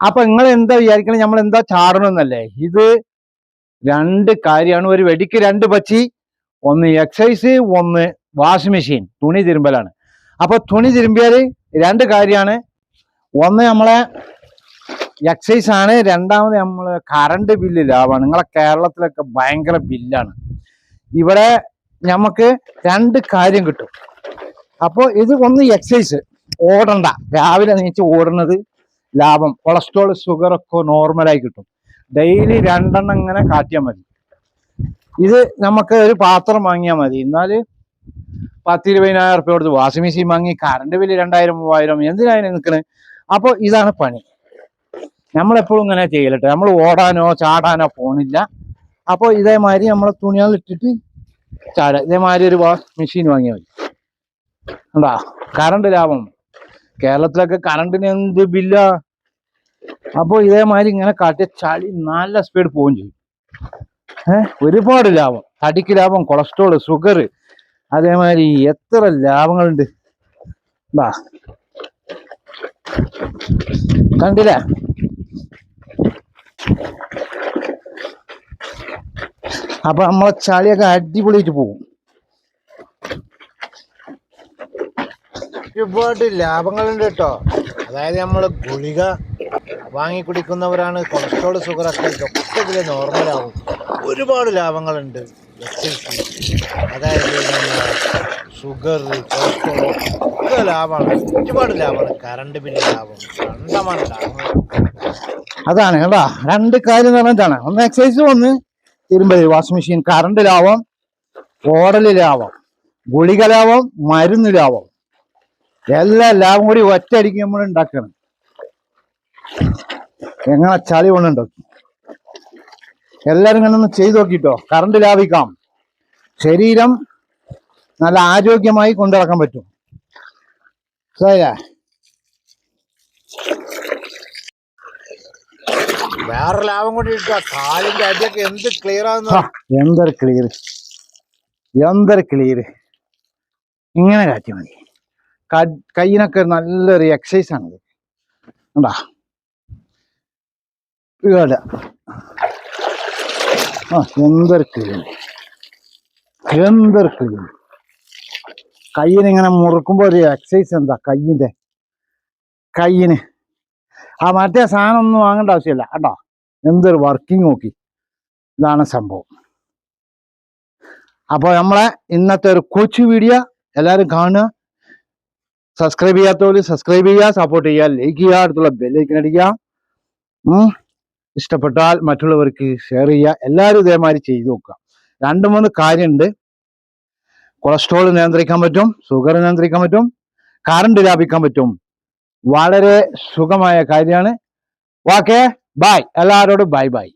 അപ്പൊ നിങ്ങൾ എന്താ വിചാരിക്കണേ? നമ്മൾ എന്താ ചാടണമെന്നല്ലേ ഇത് രണ്ട് കാര്യമാണ്. ഒരു വെടിക്ക് രണ്ട് പച്ചി ഒന്ന് എക്സസൈസ് ഒന്ന് വാഷിംഗ് മെഷീൻ തുണി തിരുമ്പലാണ്. അപ്പൊ തുണി തിരുമ്പിയാൽ രണ്ട് കാര്യമാണ്. ഒന്ന് നമ്മളെ എക്സസൈസ് ആണ്. രണ്ടാമത് നമ്മൾ കറണ്ട് ബില്ല് ലാഭമാണ് നിങ്ങളെ കേരളത്തിലൊക്കെ ഭയങ്കര ബില്ലാണ് ഇവിടെ നമുക്ക് രണ്ട് കാര്യം കിട്ടും. അപ്പോൾ ഇത് ഒന്ന് എക്സസൈസ് ഓടണ്ട. രാവിലെ നീച്ച് ഓടുന്നത് ലാഭം കൊളസ്ട്രോൾ ഷുഗർ ഒക്കെ നോർമലായി കിട്ടും. ഡെയിലി രണ്ടെണ്ണം ഇങ്ങനെ കാട്ടിയാൽ മതി. ഇത് നമുക്ക് ഒരു പാത്രം വാങ്ങിയാൽ മതി. എന്നാൽ പത്തിരുപതിനായിരം റുപ്യ കൊടുത്ത് വാഷിംഗ് മെഷീൻ വാങ്ങി കറണ്ട് ബില്ല് രണ്ടായിരം മൂവായിരം എന്തിനാണ് നിൽക്കണത് അപ്പോൾ ഇതാണ് പണി. നമ്മളെപ്പോഴും ഇങ്ങനെ ചെയ്യലട്ടെ. നമ്മൾ ഓടാനോ ചാടാനോ പോണില്ല. അപ്പോൾ ഇതേമാതിരി നമ്മളെ തുണികൾ ഇട്ടിട്ട് ചാടുക ഇതേമാതിരി ഒരു മെഷീൻ വാങ്ങിയാൽ മതി. കണ്ടാ? കറണ്ട് ലാഭം. കേരളത്തിലൊക്കെ കറണ്ടിന് എന്ത് ബില്ല അപ്പോൾ ഇതേമാതിരി ഇങ്ങനെ കാട്ടിയ ചളി നല്ല സ്പീഡ് പോവുകയും ചെയ്യും. ഏഹ് ഒരുപാട് ലാഭം. തടിക്ക് ലാഭം കൊളസ്ട്രോൾ ഷുഗർ അതേമാതിരി എത്ര ലാഭങ്ങളുണ്ട്. ബാ കണ്ടില്ലേ? അപ്പൊ നമ്മളെ ചളിയൊക്കെ അടിപൊളിയായിട്ട് പോകും. ഒരുപാട് ലാഭങ്ങളുണ്ട് കേട്ടോ. അതായത് നമ്മൾ ഗുളിക വാങ്ങി കുടിക്കുന്നവരാണ് കൊളസ്ട്രോൾ ഷുഗർ ഒക്കെ ഇതിൽ നോർമലാവും ഒരുപാട് ലാഭങ്ങളുണ്ട്. അതായത് ഷുഗർ കൊളസ്ട്രോൾ ഒക്കെ ലാഭമാണ്. ഒരുപാട് ലാഭമാണ്. കറണ്ട് ബില്ല് ലാഭം കണ്ടമാണ് ലാഭം. അതാണ് കേട്ടോ. രണ്ട് കാര്യം പറഞ്ഞാൽ ഒന്ന് എക്സസൈസ് ഒന്ന്. ഇരുമ്പത് വാഷിംഗ് മെഷീൻ കറണ്ട് ലാഭം ഓടൽ ലാഭം ഗുളിക ലാഭം മരുന്ന് ലാഭം. എല്ലാ ലാഭം കൂടി ഒറ്റയടിക്ക് നമ്മൾ ഉണ്ടാക്കണം. എങ്ങനെ ചളി കൊണ്ടുണ്ടാക്കി എല്ലാവരും ഇങ്ങനെ ഒന്ന് ചെയ്തു നോക്കിട്ടോ. കറണ്ട് ലാഭിക്കാം. ശരീരം നല്ല ആരോഗ്യമായി കൊണ്ടിറക്കാൻ പറ്റും. വേറെ ലാഭം കൊണ്ട് ഇട്ടാ കാലിന്റെ അടിയൊക്കെ എന്ത് ക്ലിയർ എന്തൊരു ക്ലിയർ എന്തൊരു ക്ലിയർ ഇങ്ങനെ കാറ്റി മതി. കയ്യിനൊക്കെ നല്ലൊരു എക്സസൈസ് ആണത്. കണ്ടാ? ഇതുപോലെ. ആ എന്തൊരു ക്ലീൻ എന്തൊരു ക്ലീൻ കയ്യിനിങ്ങനെ മുറുക്കുമ്പോ ഒരു എക്സസൈസ് എന്താ? കയ്യിന്റെ കയ്യിന്. ആ മറ്റേ സാധനം ഒന്നും വാങ്ങേണ്ട ആവശ്യമില്ല. കേട്ടോ എന്തൊരു വർക്കിംഗ് നോക്കി. ഇതാണ് സംഭവം. അപ്പോൾ നമ്മളെ ഇന്നത്തെ ഒരു കൊച്ചു വീഡിയോ എല്ലാവരും കാണുക. സബ്സ്ക്രൈബ് ചെയ്യാത്തവർ സബ്സ്ക്രൈബ് ചെയ്യുക സപ്പോർട്ട് ചെയ്യുക ലൈക്ക് ചെയ്യുക അടുത്തുള്ള ബെല്ലൈക്കൻ അടിക്കുക. ഇഷ്ടപ്പെട്ടാൽ മറ്റുള്ളവർക്ക് ഷെയർ ചെയ്യുക. എല്ലാവരും ഇതേമാതിരി ചെയ്തു നോക്കുക. രണ്ട് മൂന്ന് കാര്യമുണ്ട്. കൊളസ്ട്രോൾ നിയന്ത്രിക്കാൻ പറ്റും ഷുഗർ നിയന്ത്രിക്കാൻ പറ്റും കറണ്ട് ലാഭിക്കാൻ പറ്റും. വളരെ സുഖമായ കാര്യമാണ്. ഓക്കെ ബൈ എല്ലാവരോടും ബൈ ബൈ